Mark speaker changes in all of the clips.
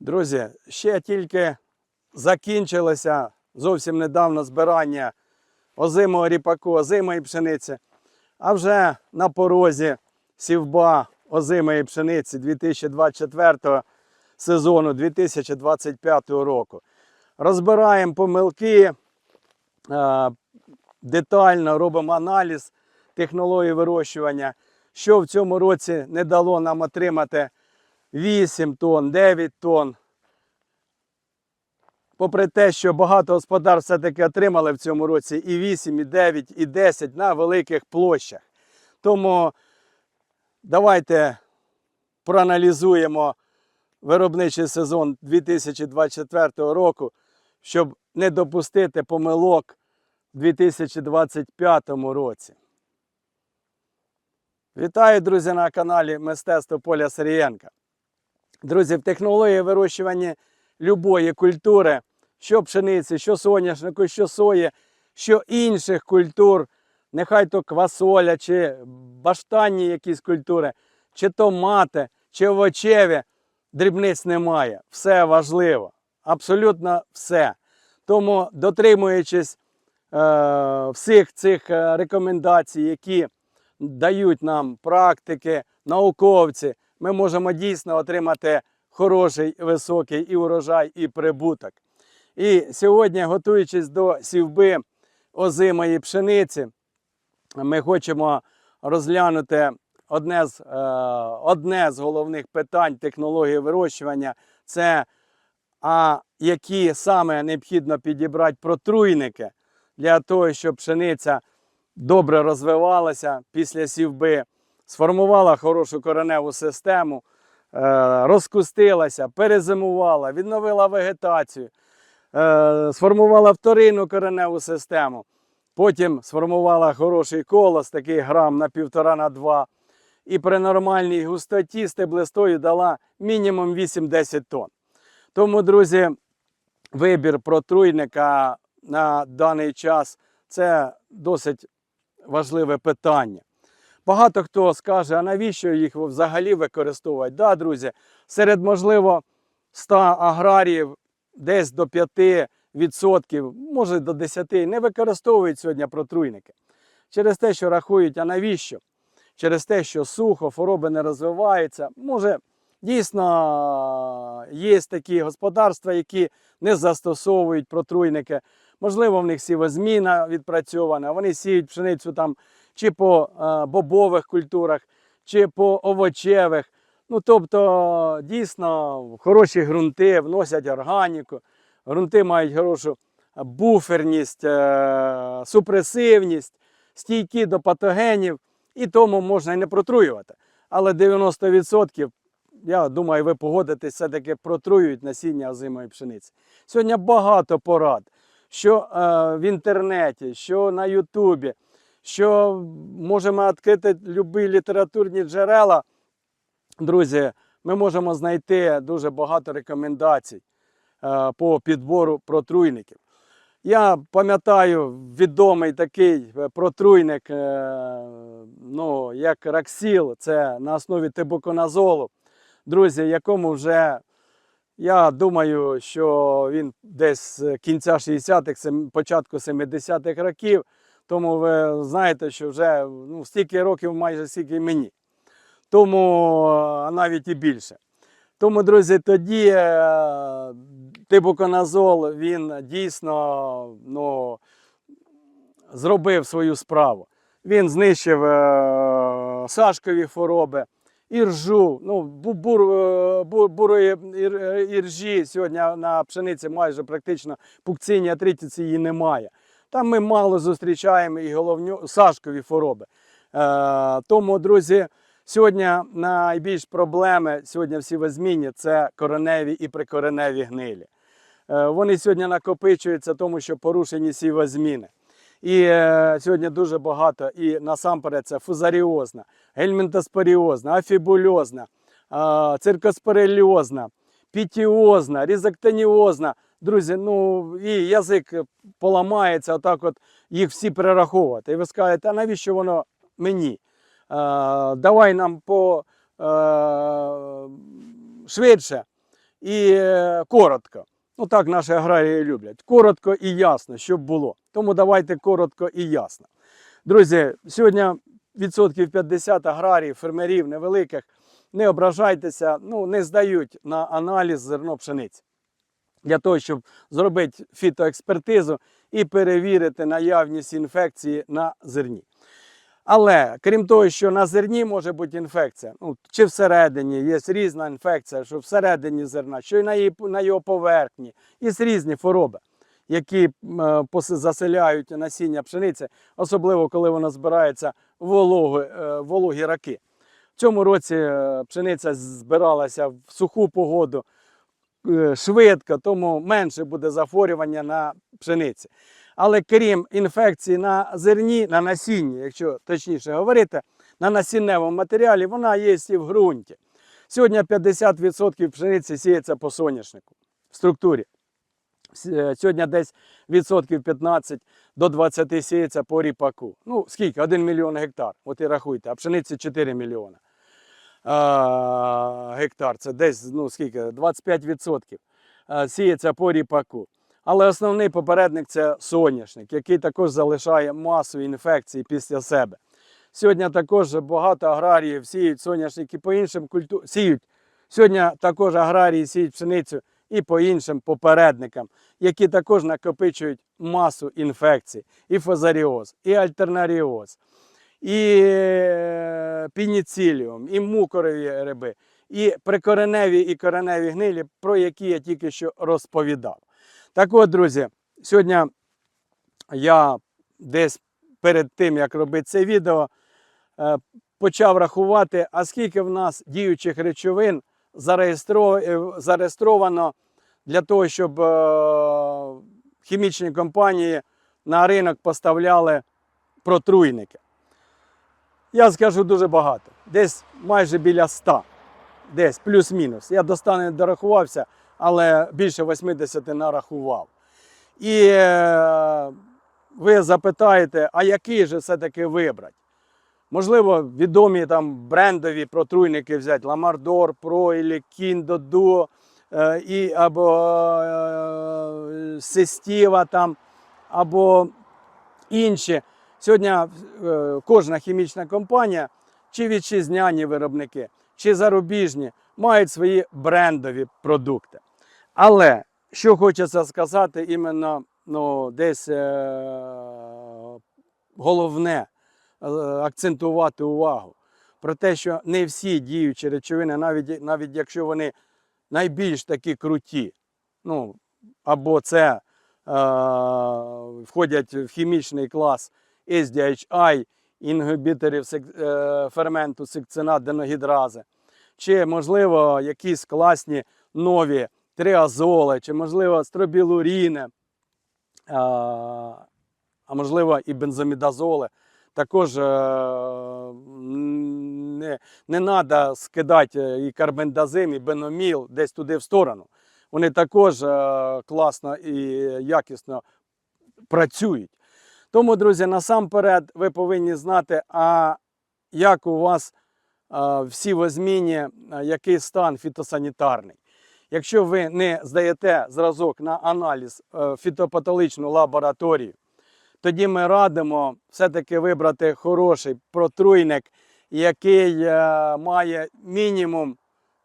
Speaker 1: Друзі, ще тільки закінчилося зовсім недавно збирання озимого ріпаку, озимої пшениці, а вже на порозі сівба озимої пшениці 2024 сезону 2025 року. Розбираємо помилки, е, детально робимо аналіз технології вирощування, що в цьому році не дало нам отримати 8 тонн, 9 тонн. Попри те, що багато господарств все-таки отримали в цьому році і 8, і 9, і 10 на великих площах. Тому давайте проаналізуємо виробничий сезон 2024 року, щоб не допустити помилок в 2025 році. Вітаю, друзі, на каналі Мистецтво Поля Сирієнка. Друзі, в технології вирощування любої культури, що пшениці, що соняшнику, що сої, що інших культур, нехай то квасоля, чи баштанні якісь культури, чи томати, чи овочеві, дрібниць немає. Все важливо. Абсолютно все. Тому, дотримуючись е, всіх цих е, рекомендацій, які дають нам практики, науковці, ми можемо дійсно отримати хороший, високий і урожай, і прибуток. І сьогодні, готуючись до сівби озимої пшениці, ми хочемо розглянути одне з, е, одне з головних питань технології вирощування це а які саме необхідно підібрати протруйники для того, щоб пшениця добре розвивалася після сівби, сформувала хорошу кореневу систему, е, розкустилася, перезимувала, відновила вегетацію, е, сформувала вторинну кореневу систему. Потім сформувала хороший колос, такий грам на півтора на два. І при нормальній густоті стеблистою дала мінімум 8-10 тонн. Тому, друзі, вибір протруйника на даний час це досить важливе питання. Багато хто скаже, а навіщо їх взагалі використовувати? Да, друзі, серед, можливо, 100 аграріїв десь до 5%, може до 10% не використовують сьогодні протруйники. Через те, що рахують, а навіщо? Через те, що сухо, хвороби не розвиваються. Може, дійсно є такі господарства, які не застосовують протруйники. Можливо, в них сівозміна відпрацьована, вони сіють пшеницю там чи по е, бобових культурах, чи по овочевих. Ну, тобто, дійсно, хороші ґрунти вносять органіку, ґрунти мають хорошу буферність, е, супресивність, стійкі до патогенів, і тому можна і не протруювати. Але 90%, я думаю, ви погодитесь, все-таки протруюють насіння озимої пшениці. Сьогодні багато порад що е, в інтернеті, що на Ютубі, що можемо відкрити любі літературні джерела. Друзі, ми можемо знайти дуже багато рекомендацій е, по підбору протруйників. Я пам'ятаю відомий такий е, протруйник, е, ну, як Раксіл, це на основі тибуконазолу, друзі, якому вже я думаю, що він десь кінця 60-х, початку 70-х років. Тому ви знаєте, що вже ну, стільки років майже стільки мені. Тому а навіть і більше. Тому, друзі, тоді е, тибуконазол він дійсно ну, зробив свою справу. Він знищив е, сашкові хвороби, іржу, ну, бу- бур, е, бу- бурої ір- іржі сьогодні на пшениці майже практично пукцині, атритиці її немає. Там ми мало зустрічаємо і головню сашкові хвороби. Е, тому, друзі, сьогодні найбільш проблеми сьогодні всі возмінні це кореневі і прикореневі гнилі. Е, вони сьогодні накопичуються, тому що порушені сівозміни. І е, сьогодні дуже багато, і насамперед це фузаріозна, гельмінтоспоріозна, афібульозна, е, циркоспореліозна, пітіозна, різоктоніозна. Друзі, ну і язик поламається, отак от їх всі перераховувати. І ви скажете, а навіщо воно мені? Е, давай нам по е, швидше. і е, коротко. Ну так наші аграрії люблять. Коротко і ясно, щоб було. Тому давайте коротко і ясно. Друзі, сьогодні відсотків 50 аграріїв, фермерів невеликих, не ображайтеся, ну не здають на аналіз зерно пшениці. Для того, щоб зробити фітоекспертизу і перевірити наявність інфекції на зерні. Але крім того, що на зерні може бути інфекція, ну, чи всередині є різна інфекція, що всередині зерна, що й на, її, на його поверхні, є різні хвороби, які е, заселяють насіння пшениці, особливо коли вона збирається в вологі, е, вологі раки. В цьому році е, пшениця збиралася в суху погоду швидко, тому менше буде захворювання на пшениці. Але крім інфекції на зерні, на насінні, якщо точніше говорити, на насінневому матеріалі, вона є і в ґрунті. Сьогодні 50% пшениці сіється по соняшнику в структурі. Е, Сьогодні десь відсотків 15 до 20 сіється по ріпаку. Ну, скільки? 1 мільйон гектар. От і рахуйте, а пшениці 4 мільйони гектар. Це десь ну, скільки? 25% сіється по ріпаку. Але основний попередник це соняшник, який також залишає масу інфекцій після себе. Сьогодні також багато аграріїв сіють соняшники по іншим культурам. Сіють. Сьогодні також аграрії сіють пшеницю і по іншим попередникам, які також накопичують масу інфекцій, і фозаріоз, і альтернаріоз, і е, пініциліум, і мукорові гриби, і прикореневі і кореневі гнилі, про які я тільки що розповідав. Так от, друзі, сьогодні я десь перед тим, як робити це відео, е, почав рахувати, а скільки в нас діючих речовин е, зареєстровано для того, щоб хімічні компанії на ринок поставляли протруйники. Я скажу дуже багато. Десь майже біля 100. Десь плюс-мінус. Я не дорахувався, але більше 80 нарахував. І е, ви запитаєте, а який же все-таки вибрати? Можливо, відомі там брендові протруйники взяти Ламардор, Пройлі, Кіндоду, е, і, або е, Сестіва там, або інші. Сьогодні е, кожна хімічна компанія, чи вітчизняні виробники, чи зарубіжні, мають свої брендові продукти. Але що хочеться сказати, іменно ну, десь е- головне е, акцентувати увагу про те, що не всі діючі речовини, навіть, навіть якщо вони найбільш такі круті, ну, або це е, входять в хімічний клас SDHI, інгібіторів сек- е, ферменту секцинат-деногідрази, чи, можливо, якісь класні нові триазоли, чи, можливо, стробілуріни, а, можливо, і бензомідазоли. Також е, не, не треба скидати і карбендазим, і беноміл десь туди в сторону. Вони також е, класно і якісно працюють. Тому, друзі, насамперед ви повинні знати, а як у вас а, всі возмінні, а, який стан фітосанітарний. Якщо ви не здаєте зразок на аналіз е, фітопатологічну лабораторію, тоді ми радимо все-таки вибрати хороший протруйник, який е, має мінімум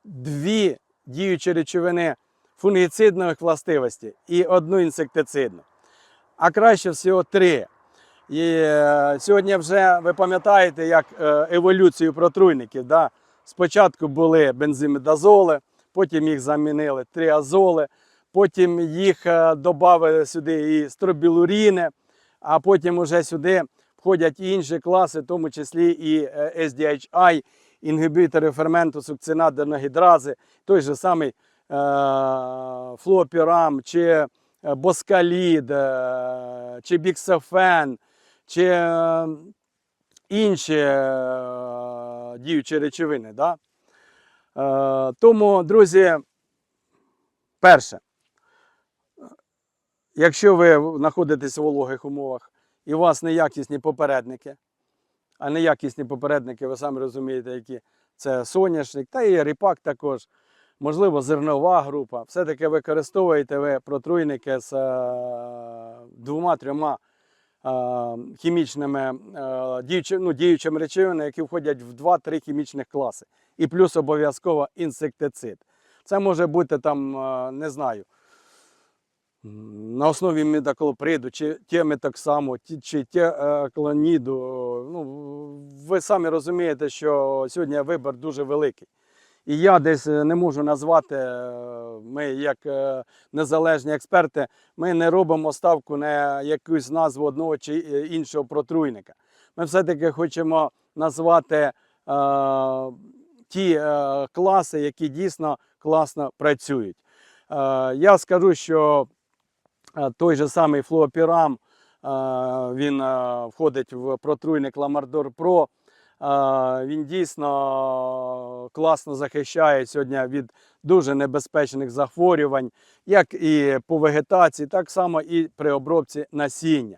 Speaker 1: дві діючі речовини фунгіцидних властивостей і одну інсектицидну. А краще всього три. І е, сьогодні вже ви пам'ятаєте, як е, еволюцію протруйників. Да? Спочатку були бензимідазоли, потім їх замінили триазоли, потім їх е, додали сюди і стробілуріни, а потім вже сюди входять інші класи, в тому числі і SDHI, інгібітори ферменту сукцинат-деногідрази, той же самий флопірам чи боскалід, чи біксофен, чи е, інші е, діючі речовини. Да? Е, Тому, друзі, перше, якщо ви знаходитесь в вологих умовах і у вас неякісні попередники, а неякісні попередники, ви самі розумієте, які це соняшник, та і ріпак також. можливо, зернова група. Все-таки використовуєте ви протруйники з двома-трьома хімічними е, ну, діючими речовинами, які входять в 2-3 хімічних класи. І плюс обов'язково інсектицид. Це може бути там, е, не знаю, на основі мідаколоприду, чи тіметоксаму, ті- чи клоніду. Ну, ви самі розумієте, що сьогодні вибір дуже великий. І я десь е, не можу назвати, е, ми як е, незалежні експерти, ми не робимо ставку на якусь назву одного чи іншого протруйника. Ми все-таки хочемо назвати е, ті е, класи, які дійсно класно працюють. Е, я скажу, що той же самий флуопірам, е, він е, входить в протруйник Ламардор Про. Він дійсно класно захищає сьогодні від дуже небезпечних захворювань, як і по вегетації, так само і при обробці насіння.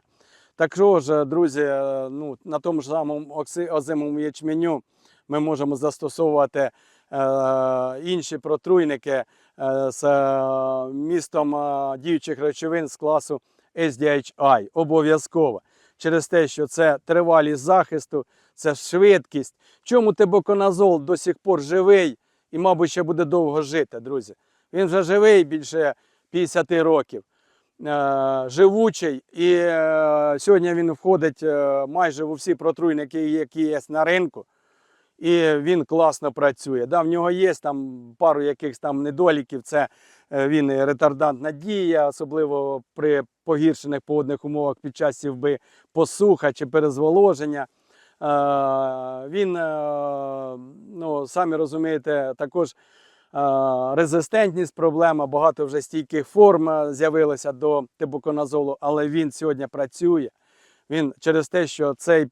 Speaker 1: Також, е, друзі, е, ну, на тому ж самому озимому ячменю ми можемо застосовувати е, інші протруйники з містом діючих речовин з класу SDHI. Обов'язково. Через те, що це тривалість захисту, це швидкість. Чому тибоконазол до сих пор живий і, мабуть, ще буде довго жити, друзі? Він вже живий більше 50 років. Е, живучий, і е, сьогодні він входить е, майже у всі протруйники, які є на ринку. І він класно працює. Да, в нього є там пару якихось там недоліків. Це він ретардантна дія, особливо при погіршених погодних умовах під час сівби посуха чи перезволоження. Е, Він, е, ну, самі розумієте, також е, резистентність проблема, багато вже стійких форм з'явилося до тибуконазолу, але він сьогодні працює. Він через те, що цей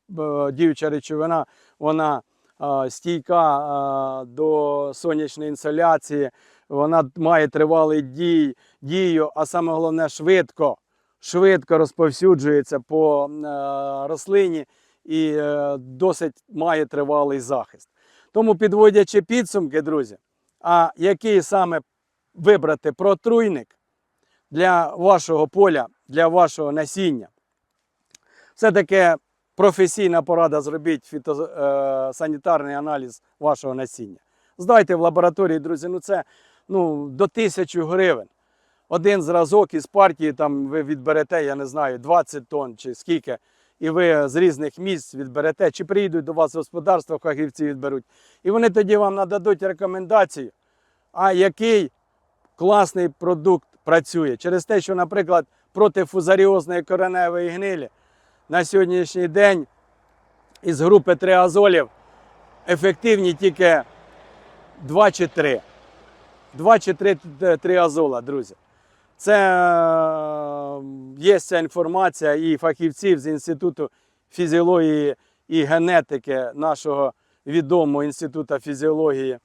Speaker 1: діюча речовина, вона стійка до сонячної інсоляції, вона має тривалий дій, дію, а саме головне швидко, швидко розповсюджується по рослині і е, досить має тривалий захист. Тому, підводячи підсумки, друзі, а який саме вибрати протруйник для вашого поля, для вашого насіння, все-таки професійна порада зробіть фітосанітарний аналіз вашого насіння. Здайте в лабораторії, друзі, ну це ну, до тисячі гривень. Один зразок із партії там ви відберете, я не знаю, 20 тонн чи скільки, і ви з різних місць відберете, чи приїдуть до вас в господарство, фахівці відберуть. І вони тоді вам нададуть рекомендацію, а який класний продукт працює. Через те, що, наприклад, проти фузаріозної кореневої гнилі на сьогоднішній день із групи триазолів ефективні тільки 2 чи 3. 2 чи 3 триазола, друзі. Це е, є ця інформація і фахівців з Інституту фізіології і генетики нашого відомого Інституту фізіології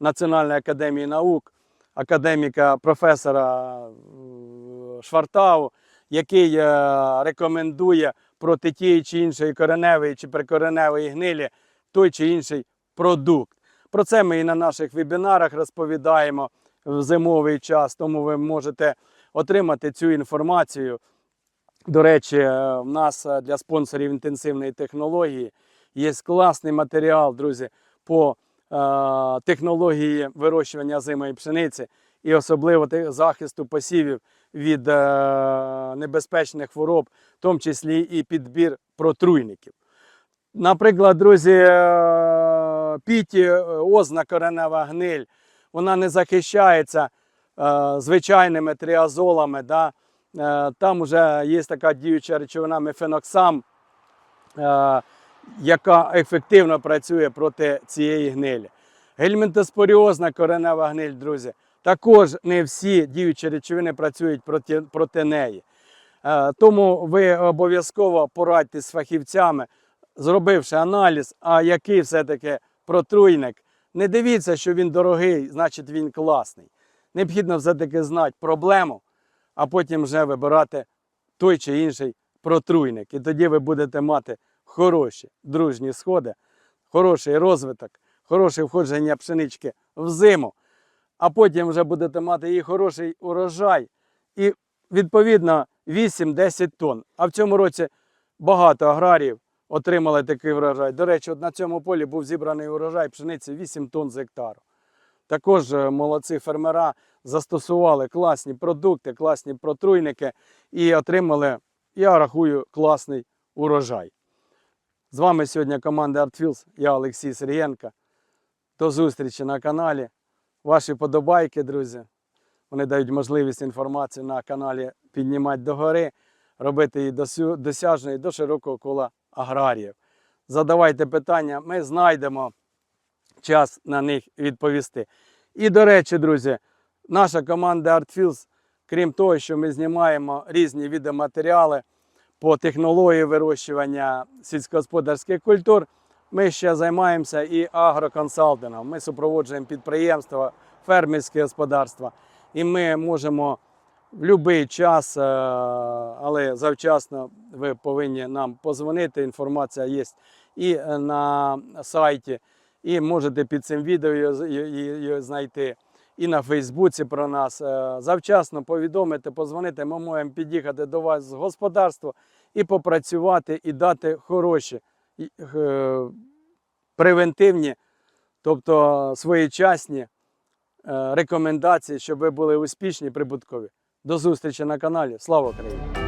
Speaker 1: Національної академії наук, академіка професора е, Швартау, який е, рекомендує проти тієї чи іншої кореневої чи прикореневої гнилі той чи інший продукт. Про це ми і на наших вебінарах розповідаємо в зимовий час, тому ви можете отримати цю інформацію. До речі, е, в нас е, для спонсорів інтенсивної технології є класний матеріал, друзі, по е, технології вирощування озимої пшениці і особливо захисту посівів від е, небезпечних хвороб, в тому числі і підбір протруйників. Наприклад, друзі, е, піті е, озна коренева гниль, вона не захищається звичайними тріазолами. Да? Е, Там вже є така діюча речовина мефеноксам, е, яка ефективно працює проти цієї гнилі. Гельмінтоспоріозна коренева гниль, друзі, також не всі діючі речовини працюють проти, проти неї. Е, Тому ви обов'язково порадьтесь з фахівцями, зробивши аналіз, а який все-таки протруйник. Не дивіться, що він дорогий, значить він класний. Необхідно все-таки знати проблему, а потім вже вибирати той чи інший протруйник. І тоді ви будете мати хороші дружні сходи, хороший розвиток, хороше входження пшенички в зиму. а потім вже будете мати і хороший урожай, і відповідно 8-10 тонн. А в цьому році багато аграріїв отримали такий врожай. До речі, от на цьому полі був зібраний урожай пшениці 8 тонн з гектару. Також е, молодці фермера застосували класні продукти, класні протруйники і отримали, я рахую, класний урожай. З вами сьогодні команда ArtFields, я Олексій Сергієнко. До зустрічі на каналі. Ваші подобайки, друзі. Вони дають можливість інформацію на каналі піднімати догори, робити її досяжною до широкого кола аграріїв. Задавайте питання, ми знайдемо час на них відповісти. І, до речі, друзі, наша команда ArtFields, крім того, що ми знімаємо різні відеоматеріали по технології вирощування сільськогосподарських культур, ми ще займаємося і агроконсалтингом. Ми супроводжуємо підприємства, фермерські господарства, і ми можемо в будь-який час, е, але завчасно ви повинні нам позвонити. Інформація є і на сайті, і можете під цим відео її знайти. І на Фейсбуці про нас Е, завчасно повідомити, позвонити. Ми можемо під'їхати до вас з господарства і попрацювати, і дати хороші е, превентивні, тобто своєчасні е, рекомендації, щоб ви були успішні і прибуткові. До зустрічі на каналі. Слава Україні!